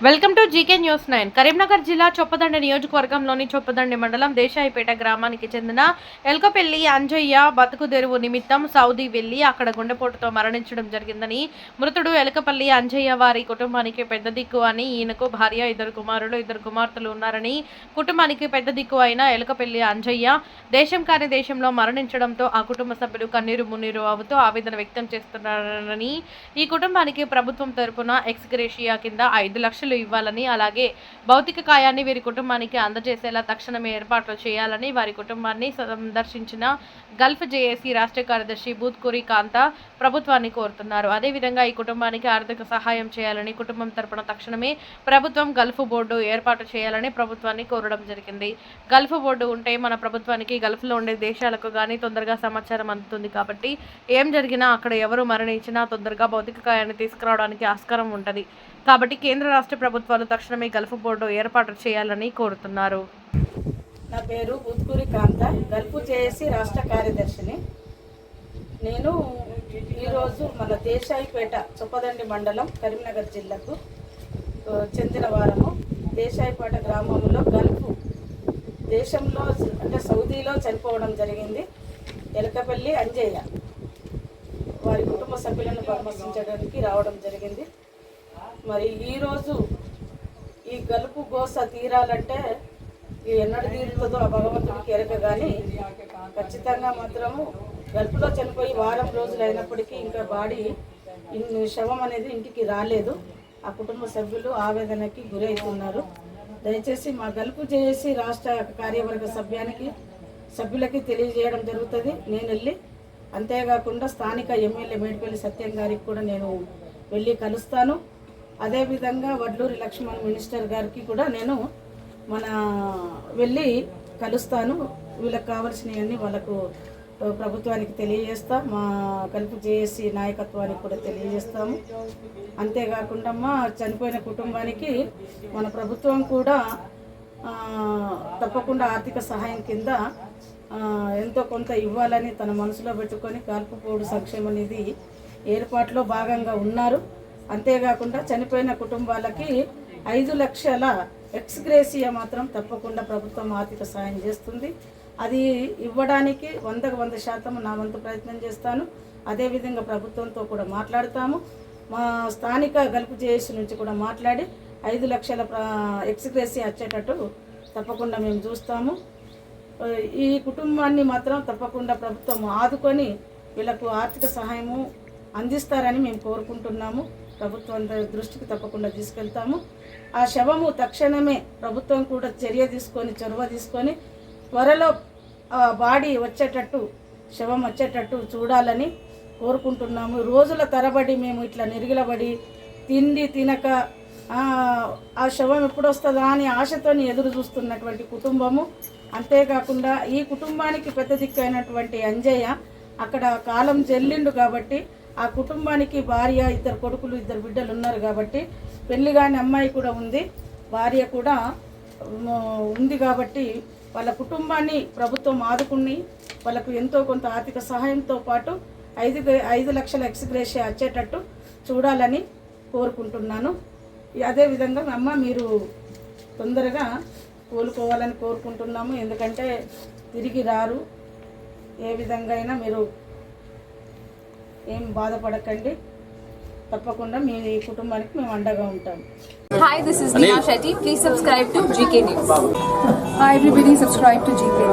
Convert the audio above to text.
Welcome to GK news nine. Karimnagar జిల్లా చొప్పదండి నియోజకవర్గంలోని చొప్పదండి మండలం దేశాయిపేట గ్రామానికి చెందిన ఎల్కపల్లి అంజయ్య బతుకు తెరువు నిమిత్తం సౌదీ వెళ్ళి అక్కడ గుండెపోటుతో మరణించడం జరిగిందని మృతుడు ఎలకపల్లి అంజయ్య వారి కుటుంబానికి పెద్ద దిక్కు అని ఈయనకు భార్య ఇద్దరు కుమారులు ఇద్దరు కుమార్తెలు ఉన్నారని కుటుంబానికి పెద్ద దిక్కు అయిన ఎలకపల్లి అంజయ్య దేశం కాని దేశంలో మరణించడంతో ఆ కుటుంబ సభ్యులు కన్నీరు మున్నీరు అవుతూ ఆవేదన వ్యక్తం చేస్తున్నారని ఈ కుటుంబానికి ప్రభుత్వం తరపున ఎక్స్గ్రేషియా కింద ఐదు లక్షలు ఇవ్వాలని అలాగే భౌతిక కాయాన్ని వీరి కుటుంబానికి అందజేసేలా తక్షణమే ఏర్పాట్లు చేయాలని వారి కుటుంబాన్ని సందర్శించిన గల్ఫ్ జేఏసీ రాష్ట్ర కార్యదర్శి బూత్కూరి కాంత ప్రభుత్వాన్ని కోరుతున్నారు. అదేవిధంగా ఈ కుటుంబానికి ఆర్థిక సహాయం చేయాలని కుటుంబం తరపున తక్షణమే ప్రభుత్వం గల్ఫ్ బోర్డు ఏర్పాటు చేయాలని ప్రభుత్వాన్ని కోరడం జరిగింది. గల్ఫ్ బోర్డు ఉంటే మన ప్రభుత్వానికి గల్ఫ్లో ఉండే దేశాలకు కానీ తొందరగా సమాచారం అందుతుంది కాబట్టి ఏం జరిగినా అక్కడ ఎవరు మరణించినా తొందరగా భౌతిక కాయాన్ని తీసుకురావడానికి ఆస్కారం ఉంటుంది. కాబట్టి కేంద్ర రాష్ట్ర ప్రభుత్వాలు తక్షణమే గల్ఫ్ బోర్డు ఏర్పాటు చేయాలని కోరుతున్నారు. నా పేరు బుత్కూరి కాంత. గల్ఫ్ చేసి రాష్ట్ర కార్యదర్శిని. నేను ఈరోజు మన దేశాయిపేట చొప్పదండి మండలం కరీంనగర్ జిల్లాకు చెందిన వారము. దేశాయిపేట గ్రామంలో గల్ఫ్ దేశంలో అంటే సౌదీలో చనిపోవడం జరిగింది. ఎలకపల్లి అంజయ్య వారి కుటుంబ సభ్యులను పరామర్శించడానికి రావడం జరిగింది. మరి ఈరోజు ఈ గలుపు గోస తీరాలంటే ఈ ఎన్నడు తీరుతుందో ఆ భగవంతుడికి ఎరక కానీ ఖచ్చితంగా మాత్రము గల్పులో చనిపోయి వారం రోజులు అయినప్పటికీ ఇంకా బాడీ శవం అనేది ఇంటికి రాలేదు. ఆ కుటుంబ సభ్యులు ఆవేదనకి గురవుతున్నారు దయచేసి మా గలుపు చేసి రాష్ట్ర కార్యవర్గ సభ్యానికి సభ్యులకి తెలియజేయడం జరుగుతుంది. నేను వెళ్ళి అంతేకాకుండా స్థానిక ఎమ్మెల్యే మేడిపల్లి సత్యం గారికి కూడా నేను వెళ్ళి కలుస్తాను. అదేవిధంగా వడ్లూరి లక్ష్మణ్ మినిస్టర్ గారికి కూడా నేను మన వెళ్ళి కలుస్తాను. వీళ్ళకి కావాల్సినవన్నీ వాళ్ళకు ప్రభుత్వానికి తెలియజేస్తా. మా కలుపు జేఏసీ నాయకత్వానికి కూడా తెలియజేస్తాము. అంతేకాకుండా మా చనిపోయిన కుటుంబానికి మన ప్రభుత్వం కూడా తప్పకుండా ఆర్థిక సహాయం కింద ఎంతో కొంత ఇవ్వాలని తన మనసులో పెట్టుకొని కాల్పుపోడు సంక్షేమ నిధి ఏర్పాటులో భాగంగా ఉన్నారు. అంతేకాకుండా చనిపోయిన కుటుంబాలకి ఐదు లక్షల ఎక్స్గ్రేసియా మాత్రం తప్పకుండా ప్రభుత్వం ఆర్థిక సహాయం చేస్తుంది. అది ఇవ్వడానికి వందకు వంద శాతం నా వంతు ప్రయత్నం చేస్తాను. అదేవిధంగా ప్రభుత్వంతో కూడా మాట్లాడతాము. మా స్థానిక గల్పు జేఏసీ నుంచి కూడా మాట్లాడి ఐదు లక్షల ఎక్స్గ్రేసియా వచ్చేటట్టు తప్పకుండా మేము చూస్తాము. ఈ కుటుంబాన్ని మాత్రం తప్పకుండా ప్రభుత్వం ఆదుకొని వీళ్ళకు ఆర్థిక సహాయము అందిస్తారని మేము కోరుకుంటున్నాము. ప్రభుత్వం దృష్టికి తప్పకుండా తీసుకెళ్తాము. ఆ శవము తక్షణమే ప్రభుత్వం కూడా చర్య తీసుకొని చొరవ తీసుకొని త్వరలో బాడీ వచ్చేటట్టు శవం వచ్చేటట్టు చూడాలని కోరుకుంటున్నాము. రోజుల తరబడి మేము ఇట్లా నిరిగిలబడి తిండి తినక ఆ, శవం ఎప్పుడు వస్తుందా అని ఆశతో ఎదురు చూస్తున్నటువంటి కుటుంబము. అంతేకాకుండా ఈ కుటుంబానికి పెద్ద దిక్కైనటువంటి అంజయ్య అక్కడ కాలం చెల్లిండు కాబట్టి ఆ కుటుంబానికి భార్య ఇద్దరు కొడుకులు ఇద్దరు బిడ్డలు ఉన్నారు కాబట్టి పెళ్ళి కాని అమ్మాయి కూడా ఉంది. భార్య కూడా ఉంది కాబట్టి వాళ్ళ కుటుంబాన్ని ప్రభుత్వం ఆదుకుని వాళ్ళకు ఎంతో కొంత ఆర్థిక సహాయంతో పాటు ఐదు ఐదు లక్షల ఎక్స్గ్రేషియా వచ్చేటట్టు చూడాలని కోరుకుంటున్నాను. అదేవిధంగా అమ్మ మీరు తొందరగా కోలుకోవాలని కోరుకుంటున్నాము. ఎందుకంటే తిరిగి రారు. ఏ విధంగా అయినా మీరు ఏం బాధపడకండి. తప్పకుండా మీ కుటుంబానికి మేము అండగా ఉంటాం. Hi this is please subscribe to GK news hi everybody subscribe to GK